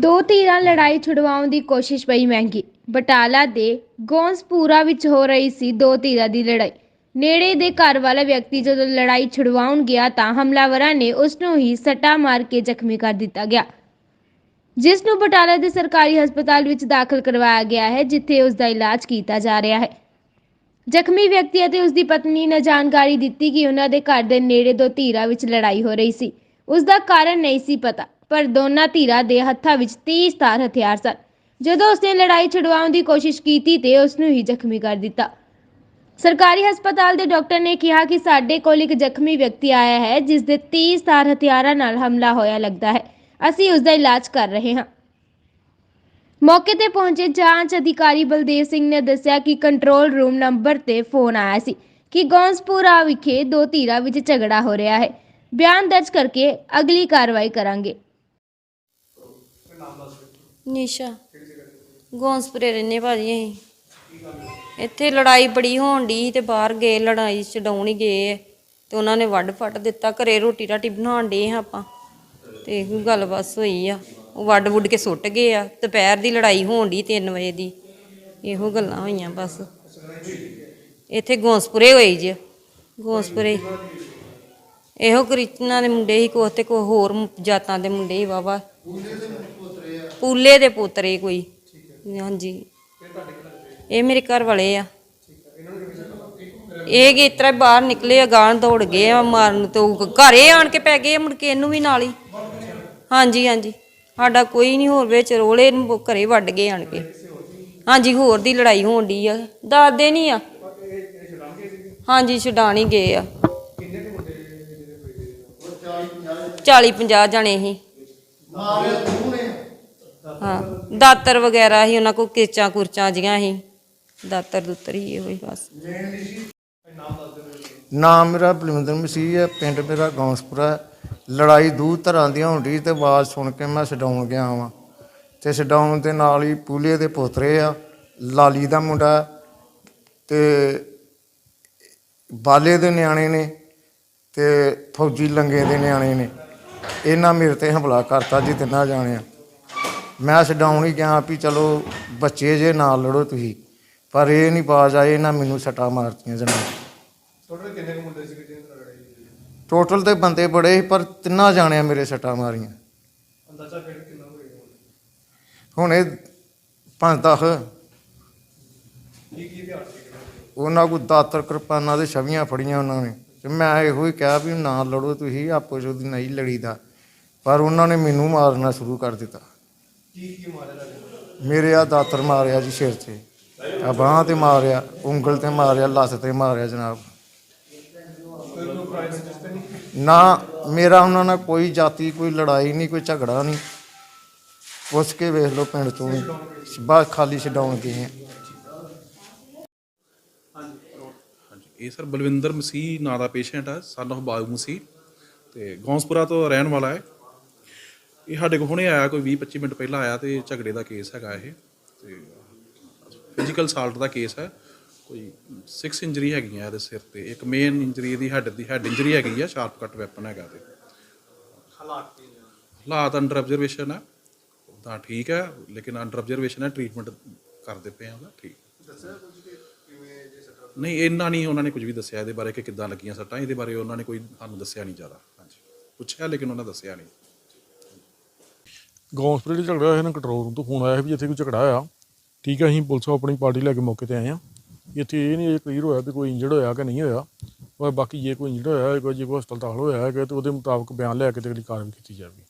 ਦੋ ਧਿਰਾਂ ਲੜਾਈ ਛੁਡਵਾਉਣ ਦੀ ਕੋਸ਼ਿਸ਼ ਪਈ ਮਹਿੰਗੀ। ਬਟਾਲਾ ਦੇ ਗੌਂਸਪੂਰਾ ਵਿੱਚ ਹੋ ਰਹੀ ਸੀ ਦੋ ਧਿਰਾਂ ਦੀ ਲੜਾਈ। ਨੇੜੇ ਦੇ ਘਰ ਵਾਲਾ ਵਿਅਕਤੀ ਜਦੋਂ ਲੜਾਈ ਛੁਡਵਾਉਣ ਗਿਆ ਤਾਂ ਹਮਲਾਵਰਾਂ ਨੇ ਉਸ ਨੂੰ ਹੀ ਸੱਟਾ ਮਾਰ ਕੇ ਜ਼ਖਮੀ ਕਰ ਦਿੱਤਾ ਗਿਆ। ਜਿਸ ਨੂੰ ਬਟਾਲਾ ਦੇ ਸਰਕਾਰੀ ਹਸਪਤਾਲ ਵਿੱਚ ਦਾਖਲ ਕਰਵਾਇਆ ਗਿਆ ਹੈ, ਜਿੱਥੇ ਉਸ ਦਾ ਇਲਾਜ ਕੀਤਾ ਜਾ ਰਿਹਾ ਹੈ। ਜ਼ਖਮੀ ਵਿਅਕਤੀ ਅਤੇ ਉਸ ਦੀ ਪਤਨੀ ਨੇ ਜਾਣਕਾਰੀ ਦਿੱਤੀ ਕਿ ਉਹਨਾਂ ਦੇ ਘਰ ਦੇ ਨੇੜੇ ਦੋ ਧਿਰਾਂ ਵਿੱਚ ਲੜਾਈ ਹੋ ਰਹੀ ਸੀ। ਉਸ ਦਾ ਕਾਰਨ ਨਹੀਂ ਸੀ ਪਤਾ। ਪਰ ਦੋਨਾਂ ਧੀਰਾਂ ਦੇ ਹੱਥਾਂ ਵਿੱਚ ਤੇਜ਼ ਧਾਰ ਹਥਿਆਰ ਸਨ। ਜਦੋਂ ਉਸਨੇ ਲੜਾਈ ਛੁਡਵਾਉਣ ਦੀ ਕੋਸ਼ਿਸ਼ ਕੀਤੀ ਤੇ ਉਸ ਨੂੰ ਹੀ ਜ਼ਖਮੀ ਕਰ ਦਿੱਤਾ। ਸਰਕਾਰੀ ਹਸਪਤਾਲ ਦੇ ਡਾਕਟਰ ਨੇ ਕਿਹਾ ਕਿ ਸਾਡੇ ਕੋਲ ਇੱਕ ਜ਼ਖਮੀ ਵਿਅਕਤੀ ਆਇਆ ਹੈ, ਜਿਸ ਦੇ ਤੇਜ਼ ਹਥਿਆਰਾਂ ਨਾਲ ਹਮਲਾ ਹੋਇਆ ਲੱਗਦਾ ਹੈ। ਅਸੀਂ ਉਸ ਦਾ ਇਲਾਜ ਕਰ ਰਹੇ ਹਾਂ। ਮੌਕੇ ਤੇ ਪਹੁੰਚੇ ਜਾਂਚ ਅਧਿਕਾਰੀ ਬਲਦੇਵ ਸਿੰਘ ਨੇ ਦੱਸਿਆ ਕਿ ਕੰਟਰੋਲ ਰੂਮ ਨੰਬਰ ਤੇ ਫੋਨ ਆਇਆ ਸੀ ਕਿ ਗੌਂਸਪੁਰਾ ਵਿਖੇ ਦੋ ਧੀਰਾਂ ਵਿੱਚ ਝਗੜਾ ਹੋ ਰਿਹਾ ਹੈ। ਬਿਆਨ ਦਰਜ ਕਰਕੇ ਅਗਲੀ ਕਾਰਵਾਈ ਕਰਾਂਗੇ। ਨਿਸ਼ਾ। ਗੌਂਸਪੁਰੇ ਰਹਿੰਦੇ ਭਾਜੀ ਅਸੀਂ। ਇੱਥੇ ਲੜਾਈ ਬੜੀ ਹੋਣ ਦੀ ਤੇ ਬਾਹਰ ਗਏ, ਲੜਾਈ ਛਡਾਉਣ ਹੀ ਗਏ ਤੇ ਉਹਨਾਂ ਨੇ ਵੱਢ ਫੱਟ ਦਿੱਤਾ, ਘਰੇ ਰੋਟੀ ਰਾਟੀ ਬਣਾਉਣ ਦੇ ਆਪਾਂ। ਤੇ ਇਹੋ ਗੱਲ ਬਸ ਹੋਈ ਆ। ਉਹ ਵੱਢ ਵੁੱਡ ਕੇ ਸੁੱਟ ਗਏ ਆ। ਦੁਪਹਿਰ ਦੀ ਲੜਾਈ ਹੋਣ ਦੀ 3 ਵਜੇ ਦੀ। ਇਹੋ ਗੱਲਾਂ ਹੋਈਆਂ ਬਸ। ਇੱਥੇ ਗੌਂਸਪੁਰੇ ਹੋਈ ਜੀ। ਗੌਂਸਪੁਰੇ। ਇਹੋ ਕ੍ਰਿਸ਼ਨਾ ਦੇ ਮੁੰਡੇ ਹੀ ਕੋ ਤੇ ਕੋ ਹੋਰ ਜਾਤਾਂ ਦੇ ਮੁੰਡੇ ਹੀ ਵਾਵਾ ਪੂਲੇ ਦੇ ਪੁੱਤਰੇ ਕੋਈ। ਹਾਂਜੀ। ਇਹ ਮੇਰੇ ਘਰ ਵਾਲੇ ਆ। ਇਹ ਕਿ ਇਤਰਾ ਬਾਹਰ ਨਿਕਲੇ ਆ ਗਾਂ ਦੌੜ ਗਏ ਆ, ਮਾਰਨ ਤੋਂ ਘਰੇ ਆਣ ਕੇ ਪੈ ਗਏ ਮੁੜ ਕੇ ਇਹਨੂੰ ਵੀ ਨਾਲ ਹੀ। ਹਾਂਜੀ ਹਾਂਜੀ। ਸਾਡਾ ਕੋਈ ਨਹੀਂ ਹੋਰ ਵਿੱਚ ਰੋਲੇ ਨੂੰ ਘਰੇ ਵੱਢ ਗਏ ਆਣ ਕੇ। ਹਾਂਜੀ, ਹੋਰ ਦੀ ਲੜਾਈ ਹੋਣ ਦੀ ਆ। ਦਾਦੇ ਨਹੀਂ ਆ। ਹਾਂਜੀ, ਛਡਾਣੀ ਗਏ ਆ। 40 50 ਜਣੇ ਹੀ। ਹਾਂ। ਦਾਤਰ ਵਗੈਰਾ। ਹੀ ਉਹਨਾਂ ਕੋ ਕੇਚਾਂ ਕੁਰਚਾਂ ਜੀਆਂ ਸੀ ਦਾਤਰ ਦੁੱਤਰ ਹੀ ਇਹੋ ਹੀ ਬਸ। ਨਾਮ ਮੇਰਾ ਬਲਵਿੰਦਰ ਮਸੀਹ ਹੈ ਪਿੰਡ ਮੇਰਾ ਗੌਂਸਪੁਰਾ ਹੈ। ਲੜਾਈ ਦੂ ਤਰ੍ਹਾਂ ਦੀਆਂ ਹੁੰਦੀ ਤੇ ਆਵਾਜ਼ ਸੁਣ ਕੇ ਮੈਂ ਛਡਾਉਣ ਗਿਆ ਵਾਂ। ਤੇ ਛਡਾਉਣ ਦੇ ਨਾਲ ਹੀ ਪੂਲੇ ਦੇ ਪੋਤਰੇ ਆ ਲਾਲੀ ਦਾ ਮੁੰਡਾ ਤੇ ਬਾਲੇ ਦੇ ਨਿਆਣੇ ਨੇ ਤੇ ਫੌਜੀ ਲੰਗੇ ਦੇ ਨਿਆਣੇ ਨੇ। ਇਹਨਾਂ ਮੇਰੇ ਤੇ ਹਮਲਾ ਕਰਤਾ ਜੀ ਤਿੰਨਾਂ ਜਾਣਿਆਂ। ਮੈਂ ਛਡਾਉਣ ਹੀ ਗਿਆ ਵੀ ਚਲੋ ਬੱਚੇ ਜੇ ਨਾਲ ਲੜੋ ਤੁਸੀਂ ਪਰ ਇਹ ਨਹੀਂ ਬਾਜ ਆਏ ਇਹਨਾਂ ਮੈਨੂੰ ਸੱਟਾਂ ਮਾਰਤੀਆਂ ਜਨਾਬ ਟੋਟਲ ਕਿੰਨੇ ਕੁ ਮੁੰਡੇ ਸੀਗੇ ਜਿਹਨਾਂ ਨਾਲ ਲੜਾਈ ਹੋਈ? ਟੋਟਲ ਤੇ ਬੰਦੇ ਬੜੇ ਸੀ ਪਰ ਤਿੰਨਾਂ ਜਾਣਿਆਂ ਮੇਰੇ ਸੱਟਾਂ ਮਾਰੀਆਂ। ਅੰਦਾਜ਼ਾ ਫਿਰ ਕਿੰਨਾ ਹੋਏਗਾ ਹੁਣ ਇਹ ਪੰਜ ਦਸ। ਕੀ ਕੀ ਹਥਿਆਰ ਸੀਗੇ ਉਹਨਾਂ ਕੋਲ ਦਾਤਰ ਕਿਰਪਾਨਾਂ ਦੇ ਛਵੀਆਂ ਫੜੀਆਂ ਉਹਨਾਂ ਨੇ ਤੇ ਮੈਂ ਇਹੋ ਹੀ ਕਿਹਾ ਵੀ ਨਾ ਲੜੋ ਤੁਸੀਂ ਆਪੋ ਚ ਨਹੀਂ ਲੜੀਦਾ। ਪਰ ਉਹਨਾਂ ਨੇ ਮੈਨੂੰ ਮਾਰਨਾ ਸ਼ੁਰੂ ਕਰ ਦਿੱਤਾ। ਕੀ ਕੀ ਮਾਰਿਆ ਲੱਗਦਾ ਮੇਰੇ ਆ ਦਾਤਰ ਮਾਰਿਆ ਜੀ ਸਿਰ 'ਤੇ ਆ ਬਾਹਾਂ ਤੇ ਮਾਰਿਆ ਉਂਗਲ ਤੇ ਮਾਰਿਆ ਲੱਤ ਤੇ ਮਾਰਿਆ ਜਨਾਬ। ਨਾ ਮੇਰਾ ਉਹਨਾਂ ਨਾਲ ਕੋਈ ਜਾਤੀ ਕੋਈ ਲੜਾਈ ਨਹੀਂ ਕੋਈ ਝਗੜਾ ਨਹੀਂ। ਪੁੱਛ ਕੇ ਵੇਖ ਲਓ ਪਿੰਡ ਤੋਂ। ਬਸ ਖਾਲੀ ਛਡਾਉਣ ਗਏ ਆ। ਹਾਂਜੀ ਇਹ ਸਰ ਬਲਵਿੰਦਰ ਮਸੀਹ ਨਾਂ ਦਾ ਪੇਸ਼ੈਂਟ ਹੈ ਸਨ ਆਫ ਮਸੀਹ ਤੇ ਗੌਂਸਪੁਰਾ ਤੋਂ ਰਹਿਣ ਵਾਲਾ ਹੈ। ਇਹ ਸਾਡੇ ਕੋਲ ਹੁਣੇ ਆਇਆ ਕੋਈ 20 25 ਮਿੰਟ ਪਹਿਲਾਂ ਆਇਆ ਤੇ ਝਗੜੇ ਦਾ ਕੇਸ ਹੈਗਾ ਇਹ। ਤੇ ਫਿਜ਼ੀਕਲ ਸਾਲਟ ਦਾ ਕੇਸ ਹੈ। ਕੋਈ 6 ਇੰਜਰੀ ਹੈਗੀਆਂ ਇਹਦੇ ਸਿਰ ਤੇ। ਇੱਕ ਮੇਨ ਇੰਜਰੀ ਇਹਦੀ ਹੈਡ ਦੀ ਹੈਡ ਇੰਜਰੀ ਹੈਗੀ ਆ ਸ਼ਾਰਪ ਕੱਟ ਵੈਪਨ ਹੈਗਾ ਤੇ ਹਾਲਾਤ ਕੀ ਨੇ? ਹਾਲਾਤ ਅੰਡਰ ਆਬਜ਼ਰਵੇਸ਼ਨ ਹੈ ਤਾਂ ਠੀਕ ਹੈ ਲੇਕਿਨ ਅੰਡਰ ਆਬਜ਼ਰਵੇਸ਼ਨ ਹੈ ਟ੍ਰੀਟਮੈਂਟ ਕਰਦੇ ਪਏ ਆ ਉਹਦਾ ਠੀਕ। ਦੱਸਿਆ ਕੁਝ ਕਿ ਕਿਵੇਂ ਜੇ ਸੱਟਾਂ ਨਹੀਂ ਇੰਨਾ ਨਹੀਂ ਉਹਨਾਂ ਨੇ ਕੁਝ ਵੀ ਦੱਸਿਆ ਇਹਦੇ ਬਾਰੇ ਕਿ ਕਿੱਦਾਂ ਲੱਗੀਆਂ ਸੱਟਾਂ। ਇਹਦੇ ਬਾਰੇ ਉਹਨਾਂ ਨੇ ਕੋਈ ਸਾਨੂੰ ਦੱਸਿਆ ਨਹੀਂ ਜ਼ਿਆਦਾ। ਹਾਂਜੀ। ਪੁੱਛਿਆ ਲੇਕਿਨ ਉਹਨਾਂ ਦੱਸਿਆ ਨਹੀਂ। ਗੌਂਸਪੁਰੇ ਦੇ ਝਗੜਾ ਹੋਇਆ ਨਾ ਕੰਟਰੋਲ ਰੂਮ ਤੋਂ ਫੋਨ ਆਇਆ ਵੀ ਇੱਥੇ ਕੋਈ ਝਗੜਾ ਹੋਇਆ। ਠੀਕ ਹੈ ਅਸੀਂ ਪੁਲਿਸ ਆਪਣੀ ਪਾਰਟੀ ਲੈ ਕੇ ਮੌਕੇ ਤੇ ਆਏ ਆ। ਇੱਥੇ ਇਹ ਨਹੀਂ ਕਲੀਅਰ ਹੋਇਆ ਵੀ ਕੋਈ ਇੰਜਰਡ ਹੋਇਆ ਕਿ ਨਹੀਂ ਹੋਇਆ। ਪਰ ਬਾਕੀ ਜੇ ਕੋਈ ਇੰਜਰਡ ਹੋਇਆ ਕੋਈ ਜੇ ਕੋਈ ਹਸਪਤਾਲ ਦਾਖਲ ਹੋਇਆ ਹੈ, ਤੇ ਉਹਦੇ ਮੁਤਾਬਕ ਬਿਆਨ ਲੈ ਕੇ ਤੇ ਅਗਲੀ ਕਾਰਵਾਈ ਕੀਤੀ ਜਾਵੇਗੀ।